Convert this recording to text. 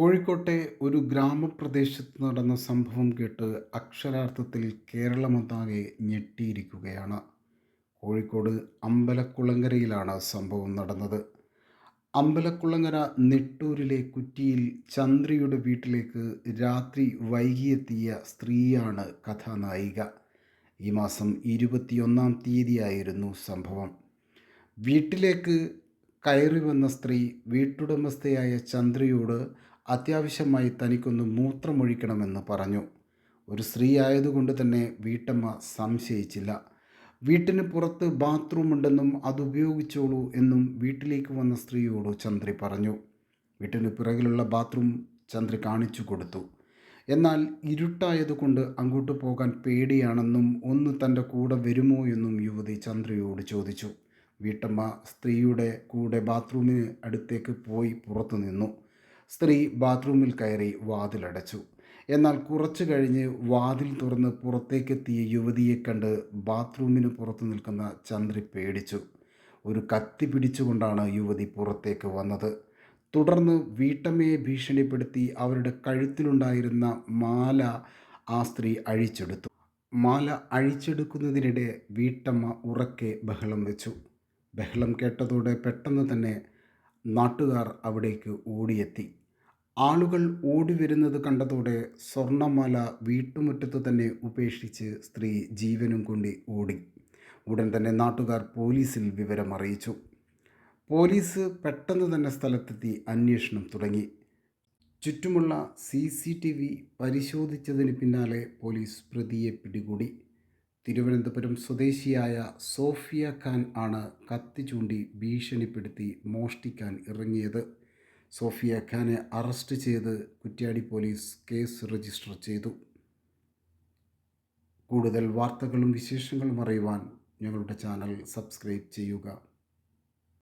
കോഴിക്കോട്ടെ ഒരു ഗ്രാമപ്രദേശത്ത് നടന്ന സംഭവം കേട്ട് അക്ഷരാർത്ഥത്തിൽ കേരളമൊന്നാകെ ഞെട്ടിയിരിക്കുകയാണ്. കോഴിക്കോട് അമ്പലക്കുളങ്കരയിലാണ് സംഭവം നടന്നത്. അമ്പലക്കുളങ്ങര നെട്ടൂരിലെ കുറ്റിയിൽ ചന്ദ്രയുടെ വീട്ടിലേക്ക് രാത്രി വൈകിയെത്തിയ സ്ത്രീയാണ് കഥാനായിക. ഈ മാസം ഇരുപത്തിയൊന്നാം തീയതിയായിരുന്നു സംഭവം. വീട്ടിലേക്ക് കയറി വന്ന സ്ത്രീ വീട്ടുടമസ്ഥയായ ചന്ദ്രയോട് അത്യാവശ്യമായി തനിക്കൊന്ന് മൂത്രമൊഴിക്കണമെന്ന് പറഞ്ഞു. ഒരു സ്ത്രീ ആയതുകൊണ്ട് തന്നെ വീട്ടമ്മ സംശയിച്ചില്ല. വീട്ടിന് പുറത്ത് ബാത്റൂം ഉണ്ടെന്നും അത് ഉപയോഗിച്ചോളൂ എന്നും വീട്ടിലേക്ക് വന്ന സ്ത്രീയോട് ചന്ദ്രി പറഞ്ഞു. വീട്ടിന് പിറകിലുള്ള ബാത്റൂം ചന്ദ്രി കാണിച്ചു കൊടുത്തു. എന്നാൽ ഇരുട്ടായതുകൊണ്ട് അങ്ങോട്ട് പോകാൻ പേടിയാണെന്നും ഒന്ന് തന്റെ കൂടെ വരുമോ എന്നും യുവതി ചന്ദ്രയോട് ചോദിച്ചു. വീട്ടമ്മ സ്ത്രീയുടെ കൂടെ ബാത്റൂമിന് അടുത്തേക്ക് പോയി പുറത്തു നിന്നു. സ്ത്രീ ബാത്റൂമിൽ കയറി വാതിലടച്ചു. എന്നാൽ കുറച്ചു കഴിഞ്ഞ് വാതിൽ തുറന്ന് പുറത്തേക്കെത്തിയ യുവതിയെ കണ്ട് ബാത്റൂമിന് പുറത്തു നിൽക്കുന്ന ചന്ദ്രി പേടിച്ചു. ഒരു കത്തി പിടിച്ചുകൊണ്ടാണ് യുവതി പുറത്തേക്ക് വന്നത്. തുടർന്ന് വീട്ടമ്മയെ ഭീഷണിപ്പെടുത്തി അവരുടെ കഴുത്തിലുണ്ടായിരുന്ന മാല ആ സ്ത്രീ അഴിച്ചെടുത്തു. മാല അഴിച്ചെടുക്കുന്നതിനിടെ വീട്ടമ്മ ഉറക്കെ ബഹളം വെച്ചു. ബഹളം കേട്ടതോടെ പെട്ടെന്ന് തന്നെ നാട്ടുകാർ അവിടേക്ക് ഓടിയെത്തി. ആളുകൾ ഓടിവരുന്നത് കണ്ടതോടെ സ്വർണമാല വീട്ടുമുറ്റത്ത് തന്നെ ഉപേക്ഷിച്ച് സ്ത്രീ ജീവനും കൊണ്ട് ഓടി. ഉടൻ തന്നെ നാട്ടുകാർ പോലീസിൽ വിവരം അറിയിച്ചു. പോലീസ് പെട്ടെന്ന് തന്നെ സ്ഥലത്തെത്തി അന്വേഷണം തുടങ്ങി. ചുറ്റുമുള്ള സി സി ടി വി പരിശോധിച്ചതിന് പിന്നാലെ പോലീസ് പ്രതിയെ പിടികൂടി. തിരുവനന്തപുരം സ്വദേശിയായ സോഫിയ ഖാൻ ആണ് കത്തി ചൂണ്ടി ഭീഷണിപ്പെടുത്തി മോഷ്ടിക്കാൻ ഇറങ്ങിയത്. സോഫിയ ഖാനെ അറസ്റ്റ് ചെയ്ത് കുറ്റ്യാടി പോലീസ് കേസ് രജിസ്റ്റർ ചെയ്തു. കൂടുതൽ വാർത്തകളും വിശേഷങ്ങളും അറിയുവാൻ ഞങ്ങളുടെ ചാനൽ സബ്സ്ക്രൈബ് ചെയ്യുക.